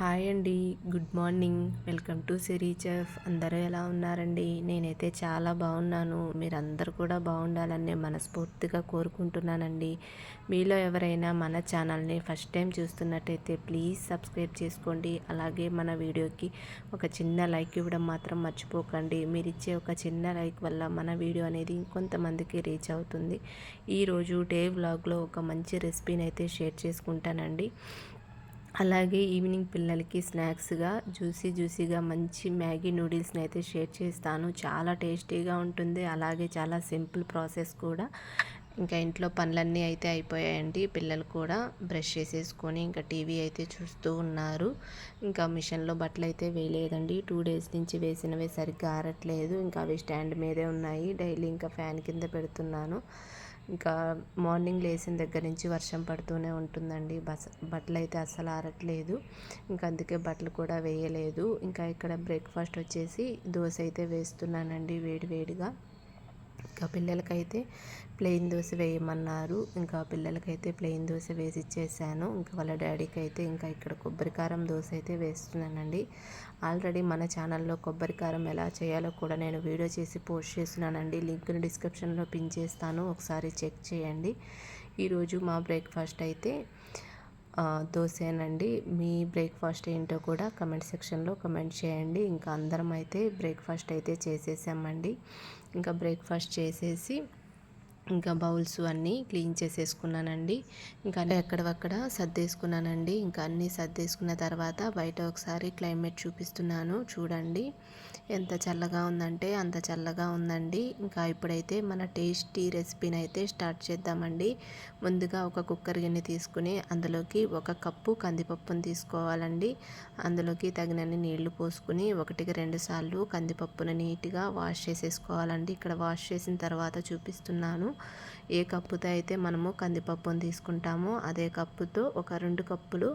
Hi అండి. Good morning. Welcome to Siri chef. అందరూ ఎలా ఉన్నారండి? నేనైతే చాలా బాగున్నాను. మీరందరూ కూడా బాగుండాలని మనస్ఫూర్తిగా కోరుకుంటున్నానండి. మీలో ఎవరైనా మన ఛానల్ని ఫస్ట్ టైం చూస్తున్నట్టయితే ప్లీజ్ సబ్స్క్రైబ్ చేసుకోండి. అలాగే మన వీడియోకి ఒక చిన్న లైక్ ఇవ్వడం మాత్రం మర్చిపోకండి. మీరు ఇచ్చే ఒక చిన్న లైక్ వల్ల మన వీడియో అనేది ఇంకొంతమందికి రీచ్ అవుతుంది. ఈరోజు డే వ్లాగ్లో ఒక మంచి రెసిపీని అయితే షేర్ చేసుకుంటానండి. అలాగే ఈవినింగ్ పిల్లలకి స్నాక్స్గా జ్యూసీ జ్యూసీగా మంచి మ్యాగీ నూడిల్స్ని అయితే షేర్ చేస్తాను. చాలా టేస్టీగా ఉంటుంది. అలాగే చాలా సింపుల్ ప్రాసెస్ కూడా. ఇంకా ఇంట్లో పనులన్నీ అయితే అయిపోయాయండి. పిల్లలు కూడా బ్రష్ చేసేసుకొని ఇంకా టీవీ అయితే చూస్తూ ఉన్నారు. ఇంకా మిషన్లో బట్టలు అయితే వేయలేదండి. టూ డేస్ నుంచి వేసినవి సరిగ్గా ఆరట్లేదు. ఇంకా అవి స్టాండ్ మీదే ఉన్నాయి. డైలీ ఇంకా ఫ్యాన్ కింద పెడుతున్నాను. ఇంకా మార్నింగ్ లేచిన దగ్గర నుంచి వర్షం పడుతూనే ఉంటుందండి. బస్ బట్టలు అయితే అస్సలు ఆరట్లేదు. ఇంకా అందుకే బట్టలు కూడా వేయలేదు. ఇంకా ఇక్కడ బ్రేక్ఫాస్ట్ వచ్చేసి దోశ అయితే వేస్తున్నానండి వేడి వేడిగా. ఇంకా పిల్లలకైతే ప్లెయిన్ దోశ వేయమన్నారు. ఇంకా పిల్లలకైతే ప్లెయిన్ దోశ వేసి ఇచ్చేసాను. ఇంకా వాళ్ళ డాడీకి అయితే ఇంకా ఇక్కడ కొబ్బరికారం దోశ అయితే వేస్తున్నానండి. ఆల్రెడీ మన ఛానల్లో కొబ్బరికారం ఎలా చేయాలో కూడా నేను వీడియో చేసి పోస్ట్ చేస్తున్నానండి. లింక్ని డిస్క్రిప్షన్లో పిన్ చేస్తాను. ఒకసారి చెక్ చేయండి. ఈరోజు మా బ్రేక్ఫాస్ట్ అయితే దోశేనండి. మీ బ్రేక్ఫాస్ట్ ఏంటో కూడా కమెంట్ సెక్షన్లో కమెంట్ చేయండి. ఇంకా అందరం అయితే బ్రేక్ఫాస్ట్ అయితే చేసేసామండి. ఇంకా బ్రేక్ఫాస్ట్ చేసేసి ఇంకా బౌల్స్ అన్నీ క్లీన్ చేసేసుకున్నానండి. ఇంకా ఎక్కడవక్కడ సర్దేసుకున్నానండి. ఇంకా అన్నీ సర్దేసుకున్న తర్వాత బయట ఒకసారి క్లైమేట్ చూపిస్తున్నాను. చూడండి. ఎంత చల్లగా ఉందంటే అంత చల్లగా ఉందండి. ఇంకా ఇప్పుడైతే మన టేస్టీ రెసిపీని అయితే స్టార్ట్ చేద్దామండి. ముందుగా ఒక కుక్కర్ గిన్నె తీసుకుని అందులోకి ఒక కప్పు కందిపప్పును తీసుకోవాలండి. అందులోకి తగినన్ని నీళ్ళు పోసుకుని ఒకటికి రెండు సార్లు కందిపప్పును నీట్గా వాష్ చేసేసుకోవాలండి. ఇక్కడ వాష్ చేసిన తర్వాత చూపిస్తున్నాను. ఏ కప్పుతో అయితే మనము కందిపప్పును తీసుకుంటామో అదే కప్పుతో ఒక రెండు కప్పులు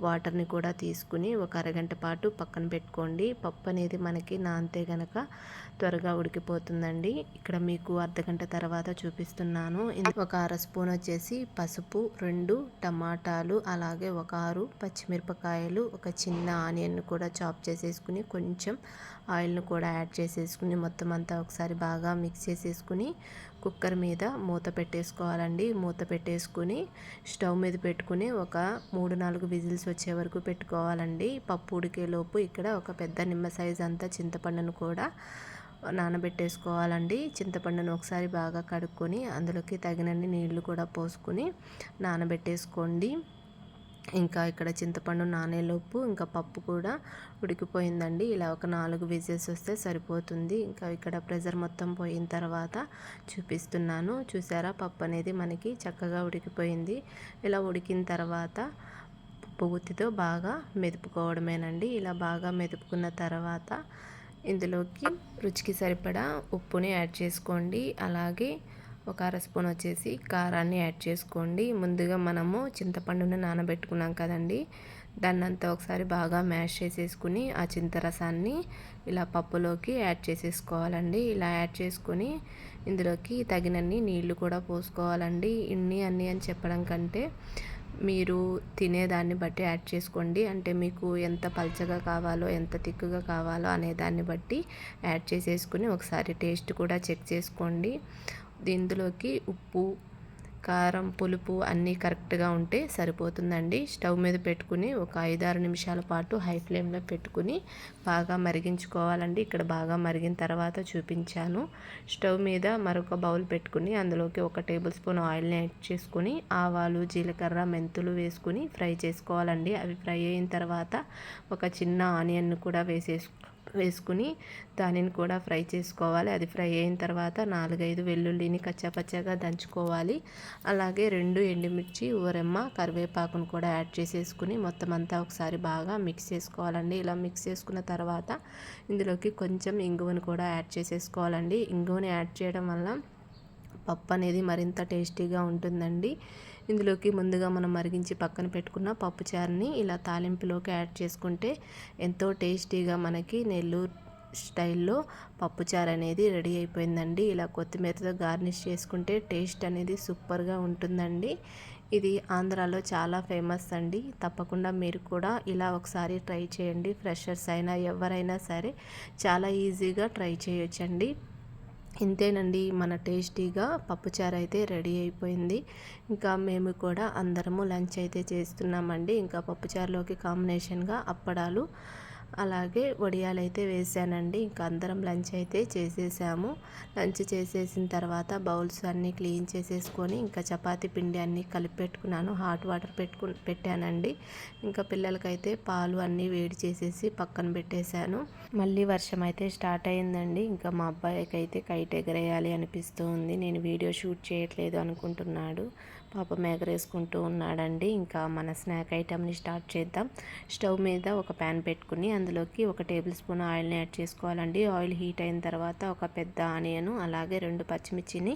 వాటర్ని కూడా తీసుకుని ఒక అరగంట పాటు పక్కన పెట్టుకోండి. పప్పు అనేది మనకి నాంతే గనక త్వరగా ఉడికిపోతుందండి. ఇక్కడ మీకు అర్ధగంట తర్వాత చూపిస్తున్నాను. ఒక అర స్పూన్ వచ్చేసి పసుపు రెండు టమాటాలు అలాగే ఒక ఆరు పచ్చిమిరపకాయలు ఒక చిన్న ఆనియన్ కూడా చాప్ చేసేసుకుని కొంచెం ఆయిల్ను కూడా యాడ్ చేసేసుకుని మొత్తం అంతా ఒకసారి బాగా మిక్స్ చేసేసుకుని కుక్కర్ మీద మూత పెట్టేసుకోవాలండి. మూత పెట్టేసుకుని స్టవ్ మీద పెట్టుకుని ఒక మూడు నాలుగు విజిల్స్ వచ్చే వరకు పెట్టుకోవాలండి. పప్పు ఉడికేలోపు ఇక్కడ ఒక పెద్ద నిమ్మ సైజ్ అంతా చింతపండును కూడా నానబెట్టేసుకోవాలండి. చింతపండును ఒకసారి బాగా కడుక్కొని అందులోకి తగినన్ని నీళ్ళు కూడా పోసుకొని నానబెట్టేసుకోండి. ఇంకా ఇక్కడ చింతపండు నానేలోపు ఇంకా పప్పు కూడా ఉడికిపోయిందండి. ఇలా ఒక నాలుగు విజిల్స్ వస్తే సరిపోతుంది. ఇంకా ఇక్కడ ప్రెజర్ మొత్తం పోయిన తర్వాత చూపిస్తున్నాను. చూసారా? పప్పు అనేది మనకి చక్కగా ఉడికిపోయింది. ఇలా ఉడికిన తర్వాత పువ్వుతితో బాగా మెదుపుకోవడమేనండి. ఇలా బాగా మెదుపుకున్న తర్వాత ఇందులోకి రుచికి సరిపడా ఉప్పుని యాడ్ చేసుకోండి. అలాగే ఒక అర స్పూన్ వచ్చేసి కారాన్ని యాడ్ చేసుకోండి. ముందుగా మనము చింతపండును నానబెట్టుకున్నాం కదండి. దాన్ని అంతా ఒకసారి బాగా మ్యాష్ చేసేసుకుని ఆ చింతరసాన్ని ఇలా పప్పులోకి యాడ్ చేసేసుకోవాలండి. ఇలా యాడ్ చేసుకొని ఇందులోకి తగినన్ని నీళ్ళు కూడా పోసుకోవాలండి. ఇన్ని అన్ని అని చెప్పడం కంటే మీరు తినేదాన్ని బట్టి యాడ్ చేసుకోండి. అంటే మీకు ఎంత పల్చగా కావాలో ఎంత తిక్కుగా కావాలో అనే దాన్ని బట్టి యాడ్ చేసేసుకుని ఒకసారి టేస్ట్ కూడా చెక్ చేసుకోండి. దీందులోకి ఉప్పు కారం పులుపు అన్నీ కరెక్ట్గా ఉంటే సరిపోతుందండి. స్టవ్ మీద పెట్టుకుని ఒక ఐదారు నిమిషాల పాటు హై ఫ్లేమ్లో పెట్టుకుని బాగా మరిగించుకోవాలండి. ఇక్కడ బాగా మరిగిన తర్వాత చూపించాను. స్టవ్ మీద మరొక బౌల్ పెట్టుకుని అందులోకి ఒక టేబుల్ స్పూన్ ఆయిల్ని యాడ్ చేసుకుని ఆవాలు జీలకర్ర మెంతులు వేసుకుని ఫ్రై చేసుకోవాలండి. అవి ఫ్రై అయిన తర్వాత ఒక చిన్న ఆనియన్ కూడా వేసేసుకో వేసుకుని దానిని కూడా ఫ్రై చేసుకోవాలి. అది ఫ్రై అయిన తర్వాత నాలుగైదు వెల్లుల్లిని కచ్చాపచ్చాగా దంచుకోవాలి. అలాగే రెండు ఎండుమిర్చి ఊరెమ్మ కరివేపాకును కూడా యాడ్ చేసేసుకుని మొత్తం అంతా ఒకసారి బాగా మిక్స్ చేసుకోవాలండి. ఇలా మిక్స్ చేసుకున్న తర్వాత ఇందులోకి కొంచెం ఇంగువను కూడా యాడ్ చేసేసుకోవాలండి. ఇంగువని యాడ్ చేయడం వల్ల పప్పు అనేది మరింత టేస్టీగా ఉంటుందండి. ఇందులోకి ముందుగా మనం మరిగించి పక్కన పెట్టుకున్న పప్పుచారుని ఇలా తాలింపులోకి యాడ్ చేసుకుంటే ఎంతో టేస్టీగా మనకి నెల్లూరు స్టైల్లో పప్పుచారు అనేది రెడీ అయిపోయిందండి. ఇలా కొత్తిమీరతో గార్నిష్ చేసుకుంటే టేస్ట్ అనేది సూపర్గా ఉంటుందండి. ఇది ఆంధ్రాలో చాలా ఫేమస్ అండి. తప్పకుండా మీరు కూడా ఇలా ఒకసారి ట్రై చేయండి. ఫ్రెషర్స్ అయినా ఎవరైనా సరే చాలా ఈజీగా ట్రై చేయొచ్చండి. ఇంతేనండి మన టేస్టీగా పప్పుచారు అయితే రెడీ అయిపోయింది. ఇంకా మేము కూడా అందరము లంచ్ అయితే చేస్తున్నామండి. ఇంకా పప్పుచారులోకి కాంబినేషన్గా అప్పడాలు అలాగే వడియాలు అయితే వేసానండి. ఇంకా అందరం లంచ్ అయితే చేసేసాము. లంచ్ చేసేసిన తర్వాత బౌల్స్ అన్నీ క్లీన్ చేసేసుకొని ఇంకా చపాతి పిండి అన్నీ కలిపి పెట్టుకున్నాను. హాట్ వాటర్ పెట్టుకు పెట్టానండి. ఇంకా పిల్లలకైతే పాలు అన్నీ వేడి చేసేసి పక్కన పెట్టేశాను. మళ్ళీ వర్షం అయితే స్టార్ట్ అయిందండి. ఇంకా మా అబ్బాయికి అయితే కైట్ ఎగరేయాలి అనిపిస్తూ ఉంది. నేను వీడియో షూట్ చేయట్లేదు అనుకుంటున్నాడు. పాప ఎగరేసుకుంటూ ఉన్నాడండి. ఇంకా మన స్నాక్ ఐటెంని స్టార్ట్ చేద్దాం. స్టవ్ మీద ఒక ప్యాన్ పెట్టుకుని అందులోకి ఒక టేబుల్ స్పూన్ ఆయిల్ని యాడ్ చేసుకోవాలండి. ఆయిల్ హీట్ అయిన తర్వాత ఒక పెద్ద ఆనియన్ అలాగే రెండు పచ్చిమిర్చిని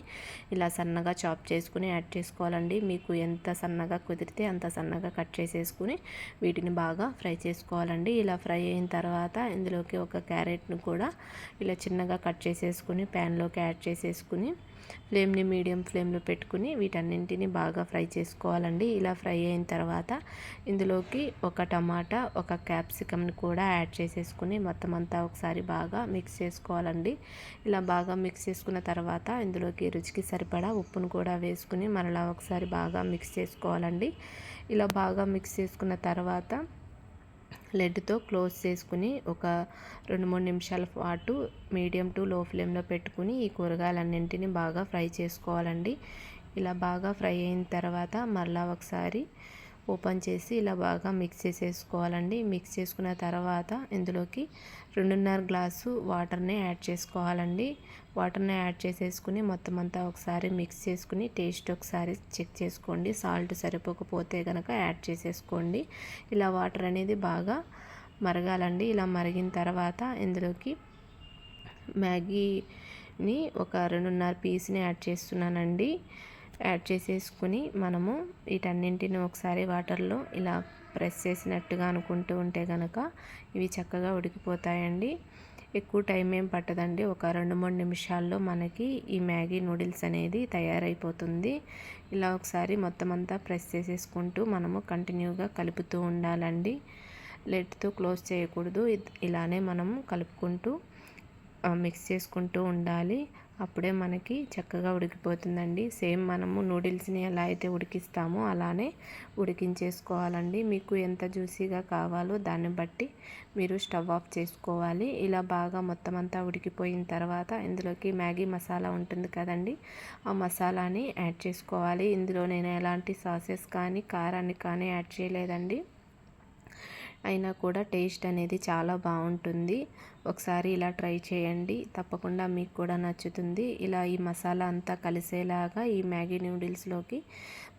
ఇలా సన్నగా చాప్ చేసుకుని యాడ్ చేసుకోవాలండి. మీకు ఎంత సన్నగా కుదిరితే అంత సన్నగా కట్ చేసేసుకుని వీటిని బాగా ఫ్రై చేసుకోవాలండి. ఇలా ఫ్రై అయిన తర్వాత ఇందులోకి ఒక క్యారెట్ను కూడా ఇలా చిన్నగా కట్ చేసేసుకుని ప్యాన్లోకి యాడ్ చేసేసుకుని ఫ్లేమ్ని మీడియం ఫ్లేమ్లో పెట్టుకుని వీటన్నింటిని బాగా బాగా ఫ్రై చేసుకోవాలండి. ఇలా ఫ్రై అయిన తర్వాత ఇందులోకి ఒక టమాటా ఒక క్యాప్సికమ్ని కూడా యాడ్ చేసేసుకుని మొత్తం అంతా ఒకసారి బాగా మిక్స్ చేసుకోవాలండి. ఇలా బాగా మిక్స్ చేసుకున్న తర్వాత ఇందులోకి రుచికి సరిపడా ఉప్పును కూడా వేసుకుని మరలా ఒకసారి బాగా మిక్స్ చేసుకోవాలండి. ఇలా బాగా మిక్స్ చేసుకున్న తర్వాత లెడ్తో క్లోజ్ చేసుకుని ఒక రెండు మూడు నిమిషాల పాటు మీడియం టు లో ఫ్లేమ్లో పెట్టుకుని ఈ కూరగాయలన్నింటినీ బాగా ఫ్రై చేసుకోవాలండి. ఇలా బాగా ఫ్రై అయిన తర్వాత మళ్ళీ ఒకసారి ఓపెన్ చేసి ఇలా బాగా మిక్స్ చేసేసుకోవాలండి. మిక్స్ చేసుకున్న తర్వాత ఇందులోకి రెండున్నర గ్లాసు వాటర్ని యాడ్ చేసుకోవాలండి. వాటర్ని యాడ్ చేసేసుకుని మొత్తం అంతా ఒకసారి మిక్స్ చేసుకుని టేస్ట్ ఒకసారి చెక్ చేసుకోండి. సాల్ట్ సరిపోకపోతే కనుక యాడ్ చేసేసుకోండి. ఇలా వాటర్ అనేది బాగా మరగాలండి. ఇలా మరిగిన తర్వాత ఇందులోకి మ్యాగీని ఒక రెండున్నర పీస్ని యాడ్ చేస్తున్నానండి. యాడ్ చేసేసుకుని మనము వీటన్నింటిని ఒకసారి వాటర్లో ఇలా ప్రెస్ చేసినట్టుగా అనుకుంటూ ఉంటే కనుక ఇవి చక్కగా ఉడికిపోతాయండి. ఎక్కువ టైం ఏం పట్టదండి. ఒక రెండు మూడు నిమిషాల్లో మనకి ఈ మ్యాగీ నూడిల్స్ అనేది తయారైపోతుంది. ఇలా ఒకసారి మొత్తం అంతా ప్రెస్ చేసేసుకుంటూ మనము కంటిన్యూగా కలుపుతూ ఉండాలండి. లెట్తో క్లోజ్ చేయకూడదు. ఇలానే మనం కలుపుకుంటూ మిక్స్ చేసుకుంటూ ఉండాలి. అప్పుడే మనకి చక్కగా ఉడికిపోతుందండి. సేమ్ మనము నూడిల్స్ని ఎలా అయితే ఉడికిస్తామో అలానే ఉడికించేసుకోవాలండి. మీకు ఎంత జ్యూసీగా కావాలో దాన్ని బట్టి మీరు స్టవ్ ఆఫ్ చేసుకోవాలి. ఇలా బాగా మొత్తం అంతా ఉడికిపోయిన తర్వాత ఇందులోకి మ్యాగీ మసాలా ఉంటుంది కదండి. ఆ మసాలాని యాడ్ చేసుకోవాలి. ఇందులో నేను ఎలాంటి సాసెస్ కానీ కారాన్ని కానీ యాడ్ చేయలేదండి. అయినా కూడా టేస్ట్ అనేది చాలా బాగుంటుంది. ఒకసారి ఇలా ట్రై చేయండి. తప్పకుండా మీకు కూడా నచ్చుతుంది. ఇలా ఈ మసాలా అంతా కలిసేలాగా ఈ మ్యాగీ నూడిల్స్లోకి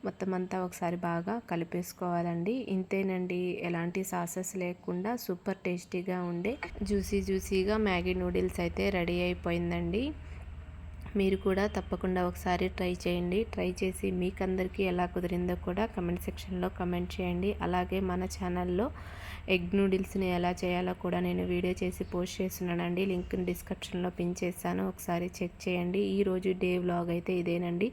మొత్తం అంతా ఒకసారి బాగా కలిపేసుకోవాలండి. ఇంతేనండి ఎలాంటి సాసెస్ లేకుండా సూపర్ టేస్టీగా ఉండే జ్యూసీ జ్యూసీగా మ్యాగీ నూడిల్స్ అయితే రెడీ అయిపోయిందండి. మీరు కూడా తప్పకుండా ఒకసారి ట్రై చేయండి. ట్రై చేసి మీకు అందరికీ ఎలా కుదిరిందో కూడా కమెంట్ సెక్షన్లో కమెంట్ చేయండి. అలాగే మన ఛానల్లో ఎగ్ నూడిల్స్ని ఎలా చేయాలో కూడా నేను వీడియో చేసి పోస్ట్ చేస్తున్నానండి. లింక్ డిస్క్రిప్షన్లో పిన్ చేస్తాను ఒకసారి చెక్ చేయండి. ఈరోజు డే వ్లాగ్ అయితే ఇదేనండి.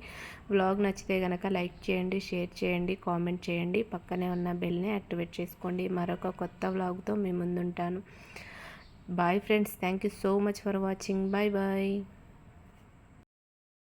వ్లాగ్ నచ్చితే కనుక లైక్ చేయండి షేర్ చేయండి కామెంట్ చేయండి. పక్కనే ఉన్న బెల్ని యాక్టివేట్ చేసుకోండి. మరొక కొత్త వ్లాగ్తో మీ ముందుంటాను. Bye friends. Thank you so much for watching. Bye bye.